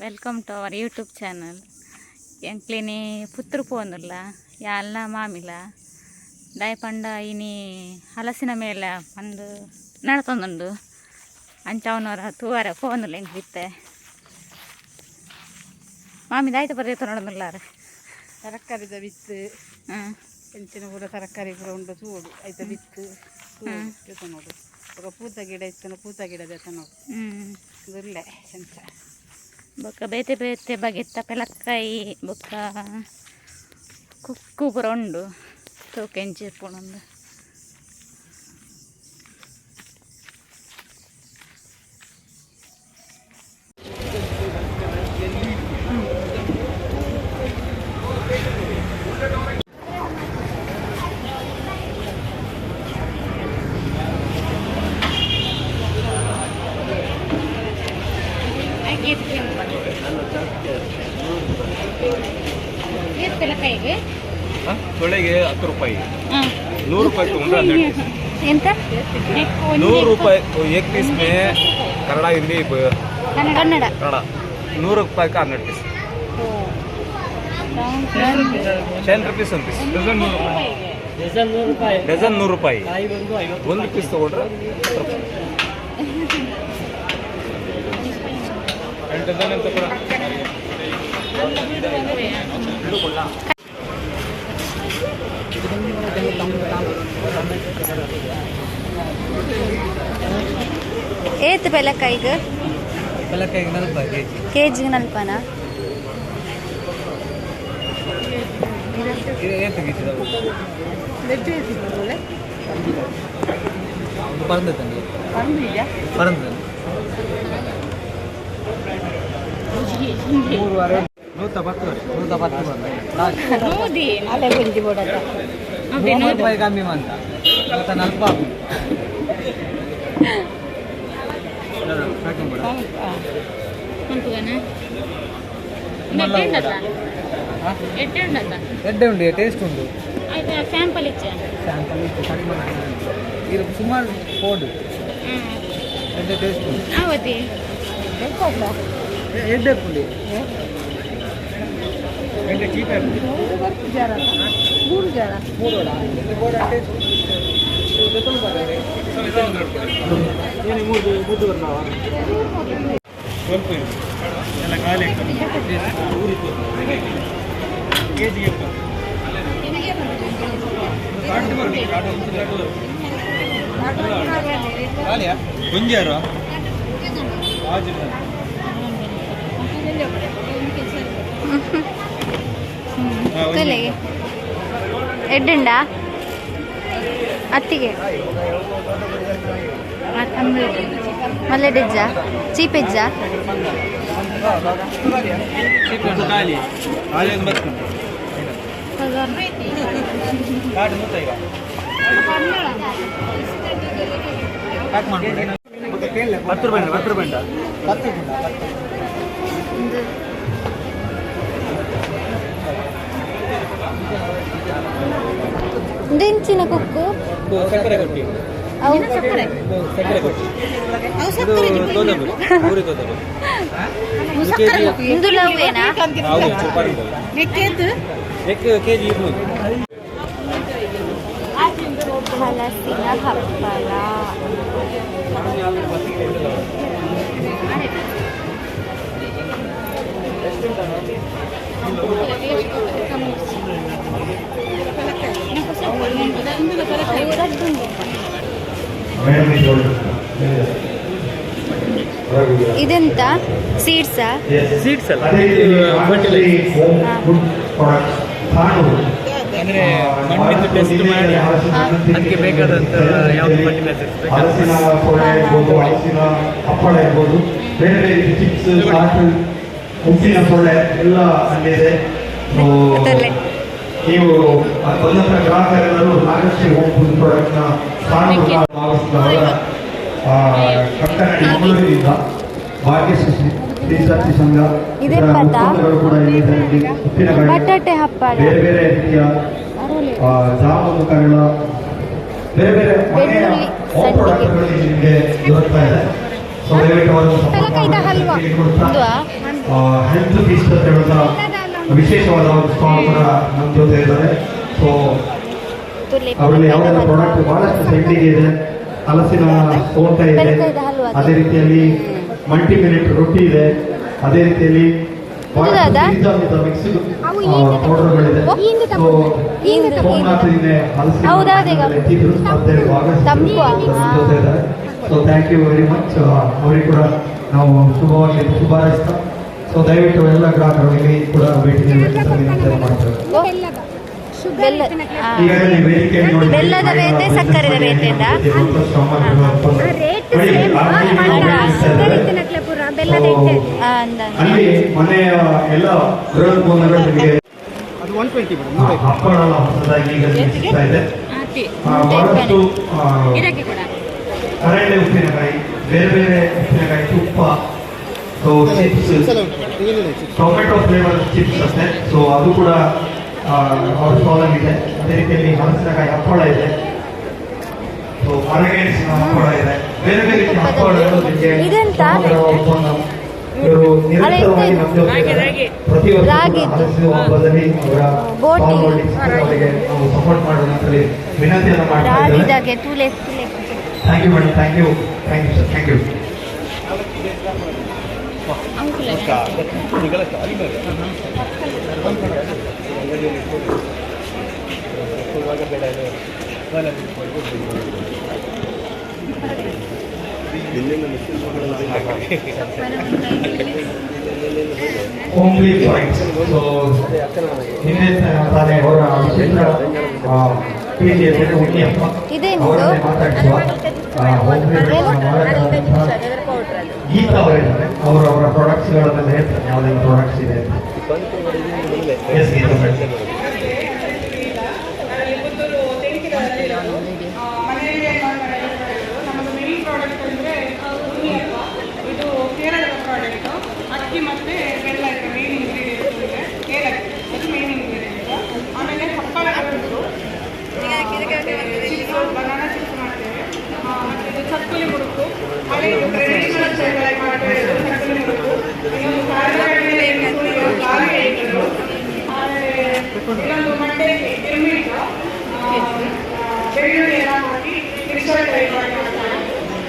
Welcome to our YouTube channel ఎంక్లిని పుత్రు పోనుల్ల యాల్న Mamila ದಯಪಂಡ ಇನಿ ಹಲಸಿನ ಮೇಲೆ ಒಂದು ನಡ್ತೊಂದುಂಡು ಅಂಚವನವರ ತೂವರ ಫೋನುಲ್ಲ ಹೆಂಗೆ ಬಿತ್ತೆ ಮಾಮಿ ದಾಯ್ತು ಬರ್ರಿ ನೋಡೋದಿಲ್ಲಾರ ತರಕಾರಿದ ಬಿತ್ತು ಹಾಂ ಹೆಂಚಿನ ಕೂಡ ತರಕಾರಿ ಕೂಡ ಉಂಡು ತೂಡು ಐತ ಬಿತ್ತು ಹ್ಮ್. ಜೊತ ನೋಡು ఒక పూత ಗಿಡ ಇತ್ತು పూత ಗಿಡ ಜೊತೆ ನೋಡು ಹ್ಞೂ ದುರ್ಲೆ ಎಂಚ ಬೊಕ್ಕ ಬೇತೆ ಬೇತೆ ಬಗೆತ್ತ ಪೆಲಕ್ಕಾಯಿ ಬೊಕ್ಕ ಕುಕ್ಕು ಪೂರ ಉಂಡು ತೂಕೆಂಚಿ ಪುಣಂದು ಹತ್ತು ರೂಪಾಯಿ. ನೂರು ರೂಪಾಯಿ ತೊಗೊಂಡ್ರೆ ಹನ್ನೆರಡು ಪೀಸ್. ಎಂತ? ನೂರು ರೂಪಾಯಿ ಏಕ್ ಪೀಸ್ ಮೇ ಕನ್ನಡ ಇಲ್ಲಿ ಕನ್ನಡ. ಕನ್ನಡ. ನೂರು ರೂಪಾಯಿಗೆ ಹನ್ನೆರಡು ಪೀಸ್. ಟೆನ್ ರುಪೀಸ್ ಒಂದು ಪೀಸ್. ಡಜನ್ ನೂರು ರೂಪಾಯಿ. ಡಜನ್ ನೂರು ರೂಪಾಯಿ. ಒಂದು ಪೀಸ್ ತೊಗೊಂಡ್ರೆ ಎರಡು ಡಜನ್ ಅಂತ ಕೂಡ? ಏತು ಬೆಲಕ್ಕಾಯಿಗೆ ಬೆಲಕ್ಕಾಯಿಗೆ ನಲ್ಪ ಕೆಜಿಗೆ ನಲ್ಪನ? பறந்து தண்ணி பறந்து நூத்த பத்து நூத்த பத்து அலை கொஞ்சம் போடாத వినోద్ పైగా మేమంతా అంత నల్పాపు ఎడ్డే ఉండి టేస్ట్ ఉండు. శాంపల్ ఇచ్చాను శాంపల్ ఇచ్చి ఇది సుమారు ఫోర్డ్. ఎడ్డే టేస్ట్ ఉంది ఎడ్డే ఎడ్డే చీప్ అయిపోయింది ಕೋಡು ಎಡ್ಡೆ ಟೇಸ್ಟ್ ಉಂಡು ಅವತಿ ಎಡ್ಡೆ ಪುಂಡಿ ಎಡ್ಡೆ ಚೀಪ ಮೂರು ಜನ ಮೂರು ವಡ ಎಡ್ಡೆ ಬೋಡ ಟೇಸ್ಟ್ ಏನು ಮೂರು ಮುದ್ದು ಬರ್ತಾವ ಸ್ವಲ್ಪ ಎಲ್ಲ ಖಾಲಿ ಕೆ ಜಿಗೆ ಗುಂಜಾರು ತಲೆಗೆ ಎಡ್ಡುಂಡ ಅತ್ತಿಗೆ? ಮಲ್ಲೆ ಡೆಜ್ಜ ಚೀಪ್ ಎಜ್ಜ ಹತ್ತು ರೂಪಾಯಿ ಹತ್ತು ರೂಪಾಯಿ ಹತ್ತು ರೂಪಾಯಿ ಹತ್ತು ದಿಂಚಿನ ಕುಕ್ಕು ಸಕ್ಕರೆ ಕೊಟ್ಟಿ ಅವು ಸಕ್ಕರೆ ಕೊಟ್ಟಿ ಇದು ತೋದಬು ಇದೆಂತ? ಸೀಡ್ಸಾ ಸೀಡ್ಸ್ ಅಲ್ಲ. ಅಂದರೆ ಮಣ್ಣಿದ್ದು ಟೆಸ್ಟ್ ಮಾಡಿ ಅದಕ್ಕೆ ಬೇಕಾದಂಥ ಯಾವುದು ಫರ್ಟಿಲೈಸರ್ಸ್ ಹಲಸಿನ ಪೊಡೆ ಇರ್ಬೋದು ಹಲಸಿನ ಹಪ್ಪಳ ಇರ್ಬೋದು. ಬೇರೆ ಬೇರೆ ಚಿಪ್ಸ್ ಸಾಟು ಉಪ್ಪಿನ ಸೊಳ್ಳೆ ಎಲ್ಲ ಅಲ್ಲಿದೆ. ನೀವು ಬಂದಂತ ಗ್ರಾಹಕರೆಲ್ಲರೂ ನಾಗಶ್ರೀ ಹೋಮ್ ಫುಡ್ ಪ್ರಾಡಕ್ಟ್ನ ಸ್ಥಾನವನ್ನು ಭಾವಿಸಿದವರ ಕಟ್ಟಡ ಮಂಗಳೂರಿನಿಂದ ಭಾಗ್ಯಶ್ರೀ ಶ್ರೀಶಕ್ತಿ ಸಂಘ ಕೂಡ ಇಲ್ಲಿದೆ ಬೇರೆ ಬೇರೆ ರೀತಿಯ ಜಾಮೂನು ಕರಳ ಬೇರೆ ಬೇರೆ ಮನೆಯ ಹೋಮ್. ಪ್ರಾಡಕ್ಟ್ಗಳು ನಿಮಗೆ ದೊರಕ್ತಾ ಇದೆ ಸೊ ದಯವಿಟ್ಟು. ಹೌದಾ? ಹೆಲ್ತ್ ಫೀಸ್ಟ್ ಅಂತ ಹೇಳುತ್ತಾ ವಿಶೇಷವಾದ ಒಂದು ಕೂಡ ನಮ್ಮ ಜೊತೆ ಇದ್ದಾರೆ. ಸೊ ಅವರಲ್ಲಿ ಯಾವುದೆಲ್ಲ ಪ್ರಾಡಕ್ಟ್ ಬಹಳಷ್ಟು ಸೆಂಟಿಗೆ ಇದೆ ಹಲಸಿನ ಓಟ ಇದೆ ಅದು. ರೀತಿಯಲ್ಲಿ ಮಲ್ಟಿ ಮಿನಿಟ್ ರೊಟ್ಟಿ ಇದೆ ಅದೇ ರೀತಿಯಲ್ಲಿ so thank you very much ಅವರಿಗೆ ಕೂಡ ನಾವು ಶುಭವಾಗಿ ಶುಭ ಹಾರೈಸ್ತಾ ಸೊ ದಯವಿಟ್ಟು ಎಲ್ಲ ಗ್ರಾಹಕರು ಇಲ್ಲಿ ಕೂಡ ಭೇಟಿ. ಬೆಲ್ಲದ ಬೇತೆ, ಸಕ್ಕರೆದ ಬೇತೆಯಿಂದ? ರೇಟ್ ಅಲ್ಲಿ ಎಲ್ಲ ಹಪ್ಪಳ ಹೊಸದಾಗಿ ಈಗ ಸಿಗ್ತಾ ಇದೆ. ಆ, ಬಹಳಷ್ಟು ಕರಳೆ ಉಪ್ಪಿನಕಾಯಿ ಬೇರೆ ಬೇರೆ ಉಪ್ಪಿನಕಾಯಿ ತುಪ್ಪ so chips tomato flavour chips ಅಷ್ಟೇ. ಸೊ ಅದು ಕೂಡ ಸ್ಟಾಲ್ ಇದೆ. ಅದೇ ರೀತಿಯಲ್ಲಿ ಹಲಸಿನಕಾಯಿ ಹಪ್ಪಳ ಇದೆ. ಸೊ ಮರಗೆಣಸಿನ ಹಪ್ಪಳ ಇದೆ. ಬೇರೆ ಬೇರೆ ರೀತಿಯ ಹಪ್ಪಳಗಳು ನಿಮಗೆ ಇದೆಂತ? ಸಮಗ್ರ ಉತ್ಪನ್ನ. ಇವರು ನಿರಂತರವಾಗಿ ನಮ್ಮ ಜೊತೆ ಇದ್ದಾರೆ. ಪ್ರತಿ ವರ್ಷ ಹಲಸಿನ ಹಬ್ಬದಲ್ಲಿ ಅವರ ಬೋಟಿ. stall holdings ಅವರಿಗೆ ನಾವು ಸಪೋರ್ಟ್ ಮಾಡೋಣ ಅಂತೇಳಿ ವಿನಂತಿಯನ್ನು ಮಾಡ್ತಾ ಇದ್ದಾರೆ thank you madam thank you thank you sir thank you only blanks. So in this, uh, they were uh, ಇದೇನಿದು? ಪ್ರಾಡಕ್ಟ್ಸ್ ಗೀತಾ ಅವರಿದ್ದಾರೆ. ಅವರು ಅವರ ಪ್ರಾಡಕ್ಟ್ಸ್ಗಳನ್ನೆಲ್ಲ ಹೇಳ್ತಾರೆ. ಪ್ರಾಡಕ್ಟ್ಸ್ ಇದೆ ಅಂತ. ಎಸ್ ಗೀತಾ ಮೇಡಮ್ ಮನೆಯಲ್ಲಿ ಎಲ್ಲ ಪ್ರಾಡಕ್ಟ್ಗಳು ನಮ್ಮದು ಮೇನ್ ಪ್ರಾಡಕ್ಟ್ ಅಂದರೆ ಉಣ್ಣಿಯಪ್ಪ ಇದು ಕೇರಳದ ಪ್ರಾಡಕ್ಟು ಅಕ್ಕಿ ಮತ್ತು ಬೆಲ್ಲ ಇದೆ ಮೇನ್ ಇಂಗ್ರೀಡಿಯೆಂಟ್ಸ್ ಇದೆ ಏಲಕ್ಕಿ ಅದು ಮೇನ್ ಇಂಗ್ರೀಡಿಯೆಂಟ್ ಆಮೇಲೆ ಹಪ್ಪಳಗಳು ಚಿಪ್ಸ್ ಬನಾನಾ ಚಿಪ್ಸ್ ಮಾಡ್ತೇವೆ ಆ, ಮತ್ತೆ ಇದು ಚಕ್ಕುಲಿ ಮುರುಕು ಹಾಗೆ ಇದು ಟ್ರೆಡಿಷನಲ್ ಸ್ಟೈಲಲ್ಲಿ ಮಾಡ್ತೇವೆ ಇದು ಚಕ್ಕುಲಿ ಮುರುಕು ಇನ್ನೊಂದು ಕಾರ್ಯಕ್ರಮದಲ್ಲಿ ಏನು ಗಾಳಿ ಐಟಗಳು ಆಮೇಲೆ ಇನ್ನೊಂದು ಮಂಡೆ ಗಿರ್ಮಿಟ್ ಬೆಳ್ಳುಳ್ಳಿ ಎಲ್ಲ ಹಾಕಿ ಮಿಕ್ಸರ್ ಟೈಪ್ ಮಾಡಿ ಮಾಡ್ತಾರೆ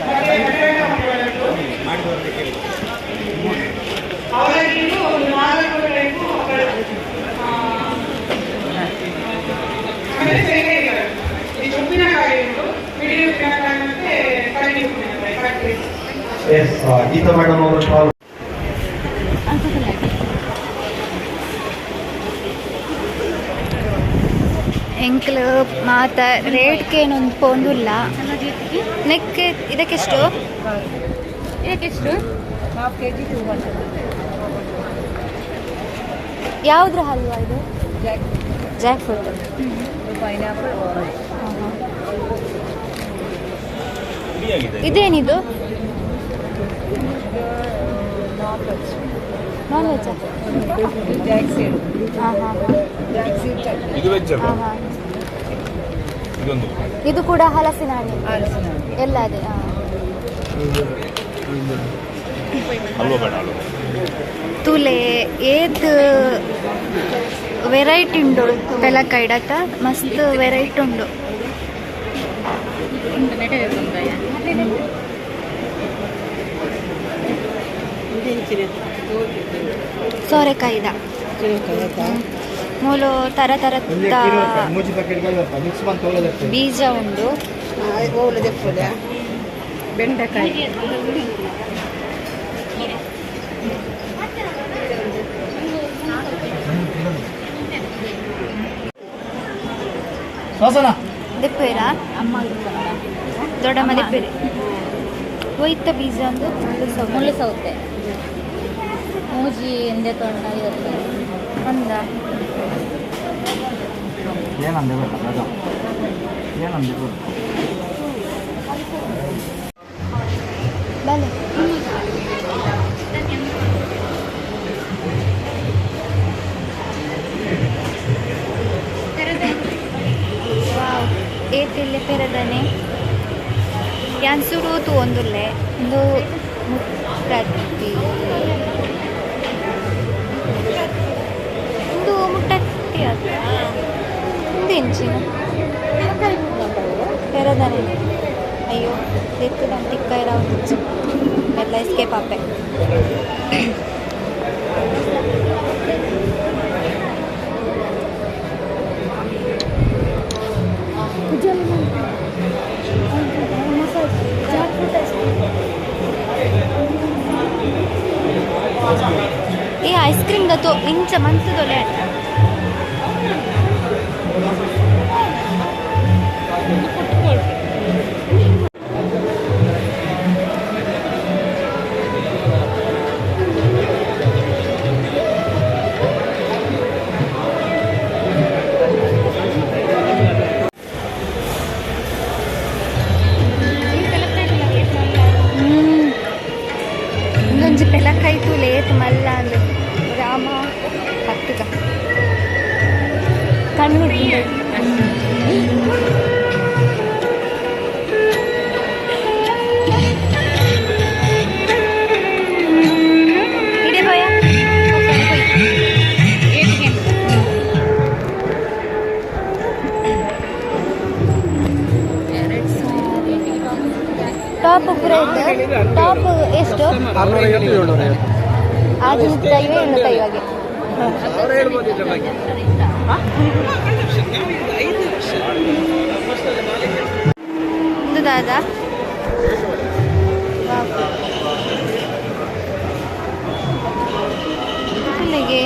ಮತ್ತೆ ಕಡಲೆ ಹಪ್ಪಳಗಳು ಅವಲಕ್ಕಿದು ಒಂದು ನಾಲ್ಕು ಟೈಪು ಹಪ್ಪಳ ಆ, ಆಮೇಲೆ ಶೇಂಗಾಗಳು ಈ ಉಪ್ಪಿನಕಾಯಿ ಉಂಟು ಮಿಡಿ ಉಪ್ಪಿನಕಾಯಿ ಮತ್ತೆ ಕಡಲೆ ಉಪ್ಪಿನಕಾಯಿ ಕಡಲೆ ಎಸ್ ಗೀತಾ ಮೇಡಮ್ ಅವರು ಎಂಕ್ಲು ಮಾತ ನೆಕ್ಕೆ ಇದಕ್ಕೆ ನೆಕ್ ಇದಕ್ಕೆಷ್ಟು? ಇದಕ್ಕೆಷ್ಟು? ಯಾವ್ದ್ರ ಕೆ ಜಿ ಟೂ ಹಂಡ್ರೆಡ್ ಯಾವುದ್ರ ಹಲ್ವಾ ಇದು? ಜಾಕ್ ಫ್ರೂಟ್ ಇದೇನಿದು? ನಾನ್ ವೆಜ್ ಜಾಕ್ ಸೀಡ್ ಹಾಂ ಹಾಂ ಹಾಂ ಹಾಂ ಇದು ಕೂಡ ಹಲಸಿನ ಹಣ್ಣು. ಎಲ್ಲ ಅದೇ ತುಲೆ ಏತ್ ವೆರೈಟಿ ಉಂಡು ಬೆಲಕೈಡತ್ತ ಮಸ್ತ್ ವೆರೈಟಿ ಉಂಡು ಸೋರೆಕಾಯಿದ ಮೂಲು ತರ ತರದ ಬೀಜ ಉಂಡು. ಬೆಂಡೆಕಾಯಿ. ದೆಪ್ಪೇರ ದೊಡ್ಡಮ್ಮ ದೆಪ್ಪೇರಿ ಹೋಯ್ತ ಬೀಜ ಒಂದು ಮುಳ್ಳು ಸೌತೆ. ಮೂಜಿ ಎಂದೆ ತೊಂಡ ಇರುತ್ತೆ ಒಂದ ಬಲೆ ವಾವ್ ಏತಿಲ್ಲೆ ಪೆರದನೆ. ಯಾನ್ ಸುಡೋತು ಒಂದುಲ್ಲೆ. ಒಂದು ಮುಟ್ಟತ್ತಿ ಅಜ್ಜಿನ ಬೇರೆದಾನೆ ಅಯ್ಯೋ ಸಿಕ್ಕು ನಾನು ತಿಕ್ಕ ಇರೋ ಎಲ್ಲ ಎಸ್ಕೇಪ್ ಆಪೆ ये आइसक्रीम का ಇಂಚ इंच मन आएगा लगे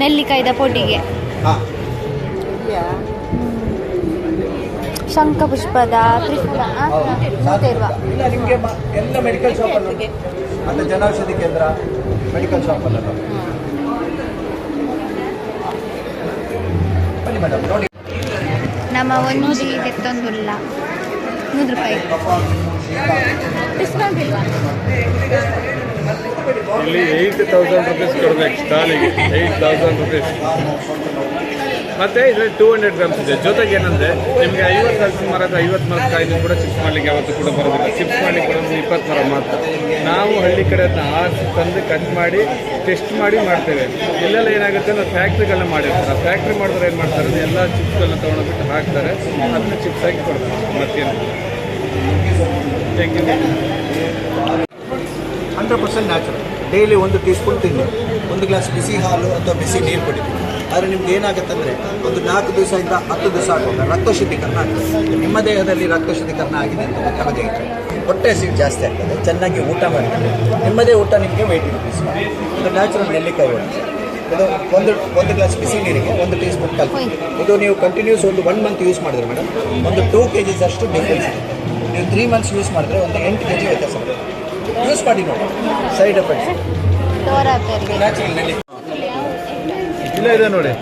ನೆಲ್ಲಿಕಾಯ್ದ ಪೊಡಿಗೆ. ಶಂಖಪುಷ್ಪದ ತ್ರಿಫಲ ಇಲ್ಲ ನಿಮಗೆ ಎಲ್ಲ ಮೆಡಿಕಲ್ ಜನೌಷಧಿ ಕೇಂದ್ರ ಮೆಡಿಕಲ್ ಶಾಪ್ ಬನ್ನಿ ಮೇಡಮ್ ನೋಡಿ. ನಮ್ಮ ಒಂದು ಎತ್ತೊಂದುಲ್ಲ ನೂರು ರೂಪಾಯಿ. ಡಿಸ್ಕೌಂಟ್ ಇಲ್ವಾ ಇಲ್ಲಿ ಏಯ್ಟ್ ತೌಸಂಡ್ ರುಪೀಸ್ ಕೊಡಬೇಕು ಸ್ಟಾಲಿಗೆ ಏಯ್ಟ್ ತೌಸಂಡ್ ರುಪೀಸ್ ಮತ್ತೆ ಇದರಲ್ಲಿ ಟೂ ಹಂಡ್ರೆಡ್ ಗ್ರಾಮ್ಸ್ ಇದೆ. ಜೊತೆಗೆ ಏನಂದ್ರೆ, ನಿಮಗೆ ಐವತ್ತು ಹಲಸಿನ ಮರದ ಐವತ್ತು ಮರದ ಕಾಯಿನೂ ಕೂಡ ಚಿಪ್ಸ್ ಮಾಡ್ಲಿಕ್ಕೆ ಯಾವತ್ತೂ ಕೂಡ ಬರೋದಿಲ್ಲ. ಚಿಪ್ಸ್ ಮಾಡ್ಲಿಕ್ಕೆ ಬರೋದು ಇಪ್ಪತ್ತು ಮರ ಮಾತ್ರ. ನಾವು ಹಳ್ಳಿ ಕಡೆ ಅದನ್ನ ಆರಿಸಿ ತಂದು ಕಟ್ ಮಾಡಿ ಟೆಸ್ಟ್ ಮಾಡಿ ಮಾಡ್ತೇವೆ. ಇಲ್ಲೆಲ್ಲ ಏನಾಗುತ್ತೆ ಅಂದ್ರೆ ಫ್ಯಾಕ್ಟ್ರಿಗಳನ್ನ ಮಾಡಿರ್ತಾರೆ. ಫ್ಯಾಕ್ಟ್ರಿ ಮಾಡಿದ್ರೆ ಏನು ಮಾಡ್ತಾರೆ? ಎಲ್ಲ ಚಿಪ್ಸ್ಗಳನ್ನ ತೊಗೊಂಡೋಗ್ಬಿಟ್ಟು ಹಾಕ್ತಾರೆ. ಅದನ್ನ ಚಿಪ್ಸ್ ಆಗಿ ಕೊಡ್ತಾರೆ. ಮತ್ತೇನು? ಹಂಡ್ರೆಡ್ ಪರ್ಸೆಂಟ್ ನ್ಯಾಚುರಲ್ ಡೈಲಿ ಒಂದು ಟೀ ಸ್ಪೂನ್ ತಿನ್ನಿ. ಒಂದು ಗ್ಲಾಸ್ ಬಿಸಿ ಹಾಲು ಅಥವಾ ಬಿಸಿ ನೀರು ಕುಡಿತೀವಿ ಆದರೆ ನಿಮ್ಗೆ ಏನಾಗುತ್ತೆ ಅಂದರೆ ಒಂದು ನಾಲ್ಕು ದಿವಸದಿಂದ ಹತ್ತು ದಿವಸ ಆಗುವಾಗ ರಕ್ತ ಶುದ್ಧೀಕರಣ ಆಗ್ತದೆ. ನಿಮ್ಮ ದೇಹದಲ್ಲಿ ರಕ್ತ ಶುದ್ಧೀಕರಣ ಆಗಿದೆ ಅಂತ ನಮಗೆ ಹೊಟ್ಟೆ ಹಸಿವು ಜಾಸ್ತಿ ಆಗ್ತದೆ, ಚೆನ್ನಾಗಿ ಊಟ ಮಾಡ್ತದೆ ನಿಮ್ಮದೇ ಊಟ ನಿಮಗೆ ವೆಯ್ಟ್ ಇನ್ಕ್ರೀಸ್ ಇದು ನ್ಯಾಚುರಲ್ ನೆಲ್ಲಿಕಾಯಿ ಒಳ್ಳೆ ಇದು ಒಂದು ಒಂದು ಗ್ಲಾಸ್ ಬಿಸಿ ನೀರಿಗೆ ಒಂದು ಟೀ ಸ್ಪೂನ್ ಕಲ್ಲು. ಇದು ನೀವು ಕಂಟಿನ್ಯೂಸ್ ಒಂದು ಒನ್ ಮಂತ್ ಯೂಸ್ ಮಾಡಿದ್ರೆ ಮೇಡಮ್ ಒಂದು ಟೂ ಕೆ ಜಿಸ್ ಅಷ್ಟು ಡಿಫ್ರೆನ್ಸ್ ನೀವು ತ್ರೀ ಮಂತ್ಸ್ ಯೂಸ್ ಮಾಡಿದ್ರೆ ಒಂದು ಎಂಟು ಕೆ ಜಿ ವ್ಯತ್ಯಾಸ ಯೂಸ್ ಮಾಡಿ ನೋಡಿ. ಸೈಡ್ ಎಫೆಕ್ಟ್ಸ್ ಇಲ್ಲ ಇದೆ ನೋಡಿ.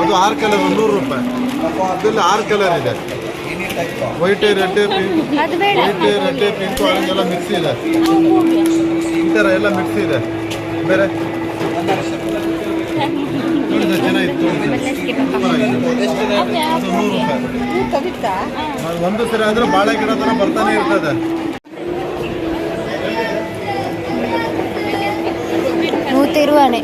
ಅದು? ಆರು ಕಲರ್ ನೂರು ರೂಪಾಯಿ. ಅದರಲ್ಲಿ ಆರು ಕಲರ್ ಇದೆ. ವೈಟ್ ರೆಡ್ ಪಿಂಕ್ ಅದು ಬೇಡ. ವೈಟ್ ರೆಡ್ ಪಿಂಕ್ ಆರೆಂಜ್ ಎಲ್ಲ ಮಿಕ್ಸ್ ಇದೆ. ಈ ಥರ ಎಲ್ಲ ಮಿಕ್ಸ್ ಇದೆ. ಬೇರೆ? ಚೆನ್ನಾಗಿತ್ತು ಒಂದು ಸರಿ ಆದ್ರೆ ಬಾಳೆ ಗಿಡ ಥರ ಬರ್ತಾನೆ ಇರ್ತದೆ. ನೂತಿರುವಾಣೆ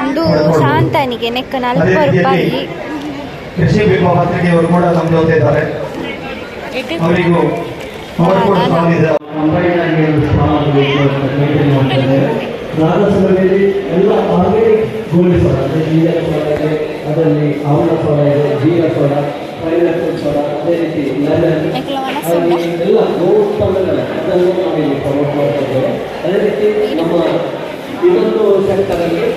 ಒಂದು ಶಾಂತನಿಗೆ ನೆಕ್ಕ ನಲ್ವತ್ತು ರೂಪಾಯಿ ಕೃಷಿ ವಿಭಾಗ ಪತ್ರಿಕೆಯವರು ಕೂಡ ಇದ್ದಾರೆ ಅವರಿಗೂ ರಾಜಸಭೆಯಲ್ಲಿ ಎಲ್ಲ ಆರ್ಗ್ಯಾನಿಕ್ ಗೋಲ್ಡ್ ಫಲ ಅಂದರೆ ಜೀರ ಫಲ ಇದೆ ಅದರಲ್ಲಿ ಅವನ ಫಲ ಇದೆ ಜೀರ ಫಲ ಪೈನಾಪಲ್ ಫಲ ಅದೇ ರೀತಿ ಎಲ್ಲ ಗೋಸ್ತಂಭಗಳು ಅದನ್ನು ನಾವಿಲ್ಲಿ ಪ್ರಮೋಟ್ ಮಾಡ್ತಾ ಇದ್ದೇವೆ. ಅದೇ ರೀತಿ ಇನ್ನೊಂದು ಇದ್ದೇವೆ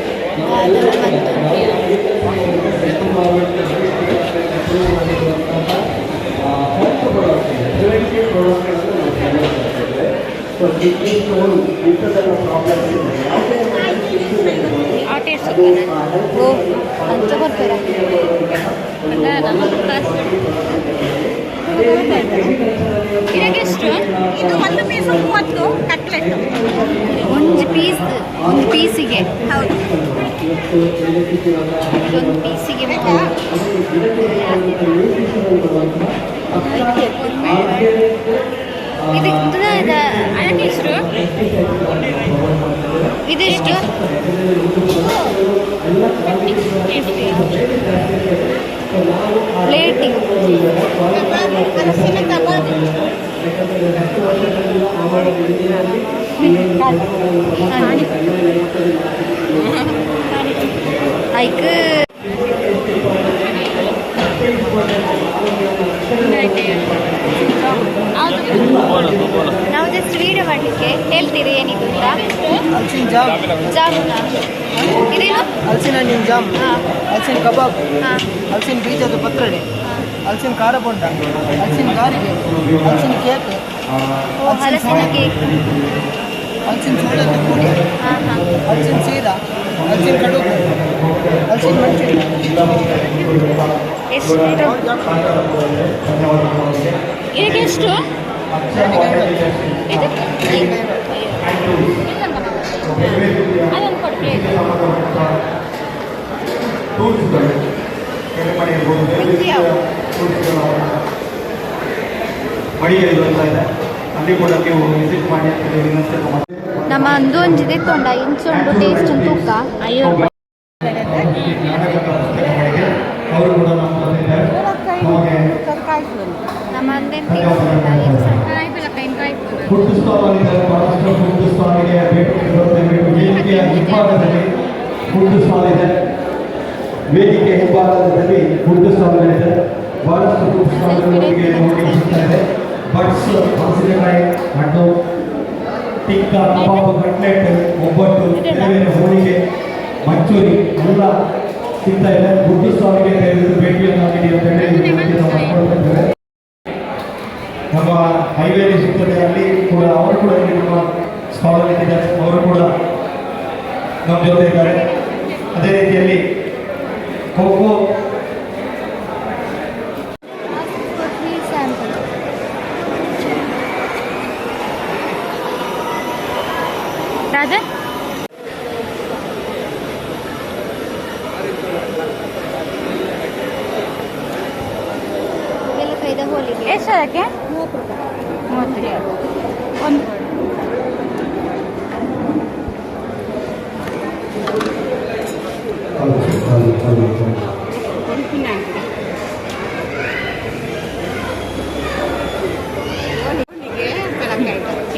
ಸೊ ಕಿಡ್ನಿ ಸ್ಟೋನ್ ಇಂಥದ್ದೆಲ್ಲ ಪ್ರಾಬ್ಲಮ್ಸ್ ಇದೆ ಯಾವುದೇ ಅದು ಇದಕ್ಕೆಷ್ಟು ಇದು ಒಂದು ಪೀಸ್ ಮೂವತ್ತು ಕಟ್ಲೆಟ್ ಒಂದು ಪೀಸ್ ಒಂದು ಪೀಸಿಗೆ ಹೌದು ಒಂದು ಪೀಸಿಗೆ ಇದು ಇದು ಪ್ಲೇಟಿಂಗ್ ಇದೆಷ್ಟು ಪ್ಲೇಟಿಗೆ ಹಲಸಿನ ಕಬಾಬ್ ಐಕ್ ನಾವು ಜಸ್ಟ್ ವಿಡಿಯೋ ಮಾಡಲಿಕ್ಕೆ ಹೇಳ್ತೀರಿ ಏನಿದು ಅಂತ? ಹಲಸಿನ ಜಾಮ್. ಜಾಮೂನ ಇದೇನು? ಹಲಸಿನ ಹಣ್ಣಿನ ಜಾಮ್. ಹಾಂ. ಹಲಸಿನ ಕಬಾಬ್. ಹಾಂ. ಹಲಸಿನ ಬೀಜದ ಪತ್ರೊಡೆ. ಹಲಸಿನ ಖಾರ ಬೋಂಡ ಹಲಸಿನ ಗಾರಿಗೆ ಹಲಸಿನ ಕೇಕ್ ಓ ಹಲಸಿನ ಕೇಕ್ ಹಲಸಿನ ಜೋಳದ ಪುಡಿ ಹಾಂ ಹಾಂ ಹಲಸಿನ ಸೀರಾ ಹಲಸಿನ ಕಡುಬು ಹಲಸಿನ ಮೆಣಸಿನ ಎಷ್ಟು ಇದಕ್ಕೆಷ್ಟು ಇದು ಅದೊಂದು ಕೊಡು ಪ್ಲೇಟ್ ಮಡಿಕೇರಿ ಅಂತ ಇದೆ ಅಲ್ಲಿ ಕೂಡ ನೀವು ವಿಸಿಟ್ ಮಾಡಿ ಅಂತ ಹೇಳಿ ವಿನಂತಿ ಮಾಡ್ತೀನಿ. ನಮ್ಮ ಅಂದೊಂಜಿ ತೆತ್ತೊಂಡ ಇಂಚೊಂಡು ಟೇಸ್ಟ್ ತೂಕ ಅಯ್ಯೋ ಅವರು ಕೂಡ ನಮ್ಮ ನಮಗೆ ನಮ್ಮ ಅಂದೇನು ಬಹಳಷ್ಟು ಭೇಟಿ ವೇದಿಕೆಯ ಹಿಂಭಾಗದಲ್ಲಿ ಇದೆ ವೇದಿಕೆ ಹಿಂಭಾಗದಲ್ಲಿ ಬಹಳಷ್ಟು ಪುಸ್ತಕಗಳೊಂದಿಗೆ ಸ್ಟಾಲ್ಗಳು ನಮಗೆ ನೋಡಲಿಕ್ಕೆ ಸಿಗ್ತಾ ಇದೆ ಬಟ್ಸ್ ಹಸಿರೆಕಾಯಿ ಹಣ್ಣು ಟಿಕ್ಕ ಕಬಾಬ್ ಕಟ್ಲೆಟ್ ಒಬ್ಬಟ್ಟು ಬೇರೆ ಹೋಳಿಗೆ ಮಂಚೂರಿ ಎಲ್ಲ ಸಿಗ್ತಾ ಇದೆ ಫುಡ್ ಸ್ವಾಮಿಗೆ ಭೇಟಿಯನ್ನು ನೀಡಿ ಅಂತ ಹೇಳಿ. ನಮ್ಮ ಹೈವೇಲಿ ಸಿಗ್ತದೆ ಅಲ್ಲಿ ಕೂಡ ಅವರು ಕೂಡ ಇಲ್ಲಿ ನಮ್ಮ ಸ್ಕಾಲರ್ ಅವರು ಕೂಡ ನಮ್ಮ ಜೊತೆ ಇದ್ದಾರೆ ಅದೇ ರೀತಿಯಲ್ಲಿ ಖೋಖೋ ಸ್ಯಾಂಪಲ್ ಎಲ್ಲ ಕೈದ ಹೋಳಿಗೆ ಎಷ್ಟು ಅದಕ್ಕೆ ಮೂವತ್ತು ರೂಪಾಯಿ ಮೂವತ್ತು ರೂಪಾಯಿ ಒಂದು ಕೊಡು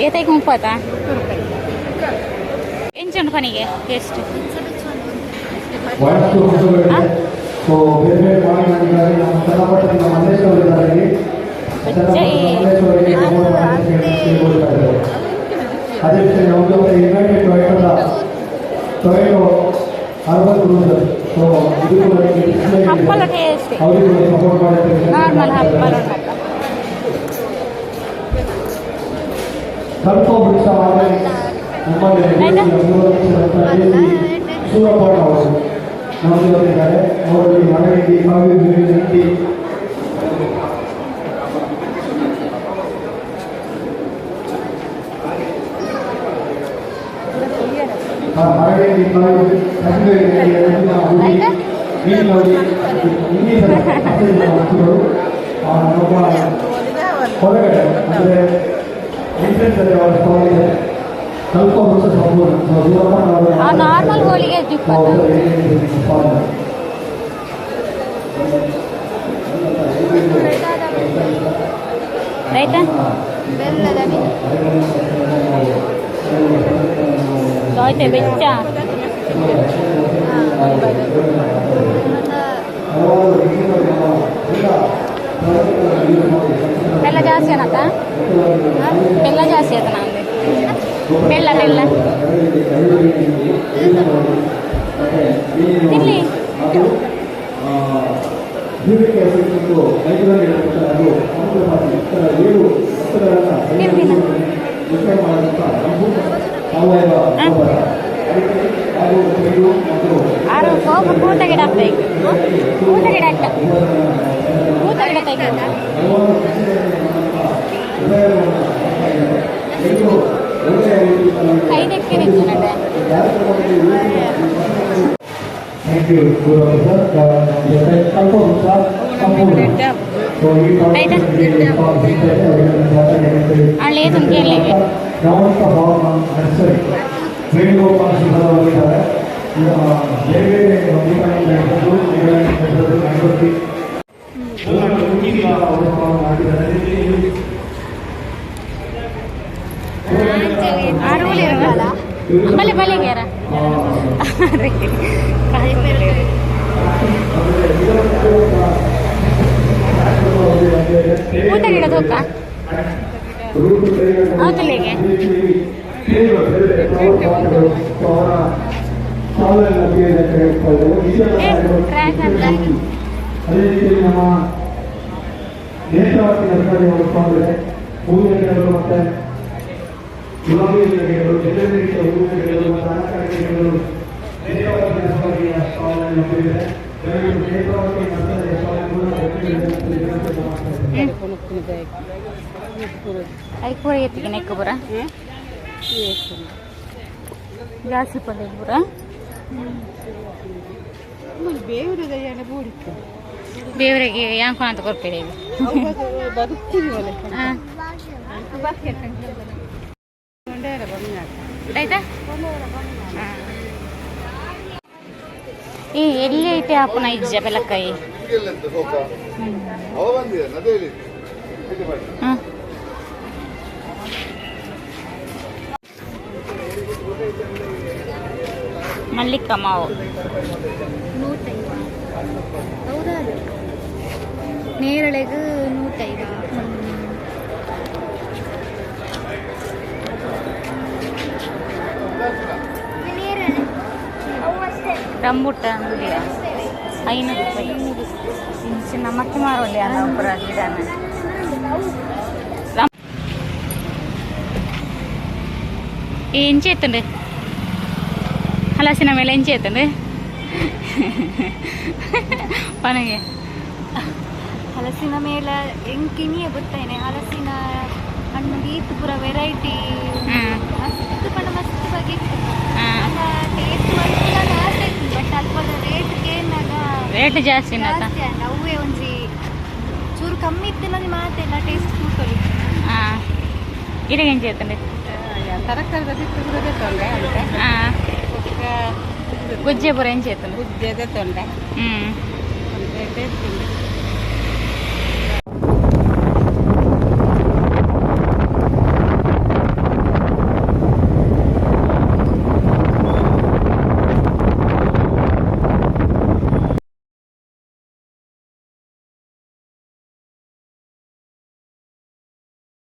ಏತೈಗೆ ಮುಪ್ಪತ್ತ ಎಂಚುಂಡು ಕೊನೆಗೆ ಎಷ್ಟು ಬಹಳಷ್ಟು ಫುಡ್ಗಳಿದೆ ಸೊ ಬೇರೆ ಬೇರೆ ಮಾಡಿದ್ದಾರೆ ನಮ್ಮ ಚನ್ನಪಟ್ಟಣ ಮಲ್ಲೇಶ್ವರ ಇದ್ದಾರೆ ಇಲ್ಲಿ. ಚನ್ನಪಟ್ಟಣ ಮಲ್ಲೇಶ್ವರಿಗೆ ಮೂರು ಮನೆ ಕೊಡ್ತಾ ಇದ್ದಾರೆ ಅದೇ ರೀತಿ ಒಂದು ಯುನೈಟೆಡ್ ಟೊಯೋಟದ ಟೊಯೋಟೋ ಅರ್ಬನ್ ಕ್ರೂಸರ್ ಸೊ ಇದು ಕೂಡ ಇಲ್ಲಿ display ಇದೆ. ಹಪ್ಪಳ ಟೇಸ್ಟ್ ಅವರಿಗೆ ಕೂಡ ಸಪೋರ್ಟ್ ಮಾಡಿದ್ದಾರೆ ನಾರ್ಮಲ್ ಹಪ್ಪಳ ಉಂಟಲ್ಲ ಸ್ವಲ್ಪ ವೃಕ್ಷ ಮಾಡಿ ನಮ್ಮಲ್ಲಿ ಸೂರಪ್ಪಣ್ಣ ಅವರು ನಮ್ಮ ಜೊತೆಗಿದ್ದಾರೆ ಅವರಲ್ಲಿ ಮನೆಯಲ್ಲಿ ಕಾವ್ಯ ನೀತಿ ಮರಳಿಯಲ್ಲಿ ಕಾವ್ಯ ಮೀನಿನಲ್ಲಿ ಇನ್ನಿತರ ಹಸಿರಿನ ವಸ್ತುಗಳು ಆ, ನಮ್ಮ ಹೊರಗಡೆ ಅಂದರೆ ಎಂಟ್ರೆನ್ಸ್ ಅಲ್ಲಿ ಅವರ ಸ್ಟಾಲ್ ಇದೆ ಸ್ವಲ್ಪ ವರ್ಷ ಸಂಪೂರ್ಣ ಸೊ ದೂರಪ್ಪ ನಾವು ಆ ನಾರ್ಮಲ್ ಹೋಳಿಗೆ ಇಪ್ಪತ್ತು ರೈತ ಬೆಲ್ಲದ ದೋಸೆ ಬೆಚ್ಚ ಬೆಲ್ಲ ಜಾಸ್ತಿ ಏನತ್ತ ಬೆಲ್ಲ ಜಾಸ್ತಿ ಆಯ್ತ ನಂದು ಬೆಲ್ಲ ಬೆಲ್ಲ ಹಾಗೂ ಮತ್ತು ಆರು ಕೋಪ ಕೂಟ ಗಿಡ ಈಗ ಕೂಟ ಗಿಡ ಆಗ್ತಾ ಕೂಟ ಗಿಡ ತೆಗೆದ ಹಲವಾರು ಕೃಷಿಗಳಲ್ಲಿ ನಮ್ಮಂತಹ ಉಪಯೋಗವನ್ನು ಮಾಡ್ತಾ ಇದ್ದಾರೆ. ಇದು ಒಳ್ಳೆಯ ರೀತಿಯಲ್ಲಿ ಐದಕ್ಕೆ ನಿಂತು ನಡೆ Thank you, Guru sir. ಜೊತೆ ಸ್ವಲ್ಪ ವೃಕ್ಷ ಸಂಪೂರ್ಣ ಸೊ ಈ ಕಾರ್ಯಕ್ರಮದಲ್ಲಿ ಭಾಗವಹಿಸಿದ್ದಾರೆ. ಅವರಿಗೆ ಧನ್ಯವಾದಗಳು. ಹಳ್ಳಿ ತುಂಬಿಯಲ್ಲಿ ನವಂತ ಭವನ ನರ್ಸರಿ ವೇಣುಗೋಪಾಲ ಸುಂದರವಾಗಿದ್ದಾರೆ ಈಗ ಇರುವಲ್ಲ ಬಲೆ ಬಲೆಗ್ಯಾರ ಊಟ ಗಿಡ ಹೋಗ? ಹೌದಲ್ಲಿಗೆ ಟ್ರ್ಯಾಕ್ ಅಂತ ಅದೇ ರೀತಿ ನಮ್ಮ ನೋಡಿಕೊಂಡ್ರೆ ಹೂವಿನ ಗಿಡಗಳು ಮತ್ತೆ ಗಿಡಗಳು ಮತ್ತು ಅಲಂಕಾರಿಕ ಗಿಡಗಳು ನೇತ್ರಾವತಿ ನರ್ಸರಿಯ ಸ್ಟಾಲ್ ಲಭ್ಯವಿದೆ ದಯವಿಟ್ಟು ನೇತ್ರಾವತಿ ನರ್ಸರಿಯ ಸ್ಟಾಲ್ ಕೂಡ ಐಕೂರ ಎತ್ತಿಗೆ ನೆಕ್ಕಬುರ ಜಾಸ್ತಿ ಪಲ್ಯ ಬುರ ದೇವರಿಗೆ ಯಾಕೆ ಅಂತ ಕೊಡ್ತೀವಿ ಹಾಂ ಆಯ್ತಾ? ಹಾಂ. ಈ ಎಲ್ಲಿ ಐತೆ ಅಪ್ಪನ ಇಜ್ಜ ಬೆಲಕಾಯಿ ಹಾಂ ಮಲ್ಲಿಕ ಮಾವು ಹೌದಾ ನೇರಳೆಗೂ ನೂಟೈದ ರಂಬುಟಾನ್ ಐನೂರು ರೂಪಾಯಿ ಚಿನ್ನ ಮತ್ತೆ ಮಾರೋಳಿ ಅಲ್ಲ ಒಬ್ಬರ ಗಿಡನ రం- ఏం చేస్తుండే హలసిన ಮೇಲೆ ఏం చేస్తుండే ಪನಗೆ ಹಲಸಿನ ಮೇಲೆ ಎಂಕಿನಿಯೇ ಗೊತ್ತೇನೆ ಹಲಸಿನ ಹಣ್ಣು ಈತು ಪೂರ ವೆರೈಟಿ ಹ್ಮ್. ಮಸ್ತ್ ಪಂಡ ಮಸ್ತ್ ಬಗೆ ಹಾಂ ಅಲ್ಲ ಟೇಸ್ಟ್ ಒಂದು ಆಸೆ ಬಟ್ ಅಲ್ಪ ರೇಟ್ ಜಾಸ್ತಿ ಅವೇ ಒಂಜಿ ಚೂರು ಕಮ್ಮಿ ಇತ್ತಿಲ್ಲ ಮಾತೆಲ್ಲ ಟೇಸ್ಟ್ ಕೂತೋಳಿ ಹಾಂ ಇರಗ ಹೆಂಗೆ ಹೇಳ್ತಾನೆ ತರಕಾರಿ ತೊಂಡೆ ಅಂತ ಹಾಂ ಗುಜ್ಜೆ ಪೂರ ಹೆಂಗೆ ಹೇಳ್ತಾನೆ ಗುಜ್ಜೆ ತೊಂಡೆ ಹ್ಞೂ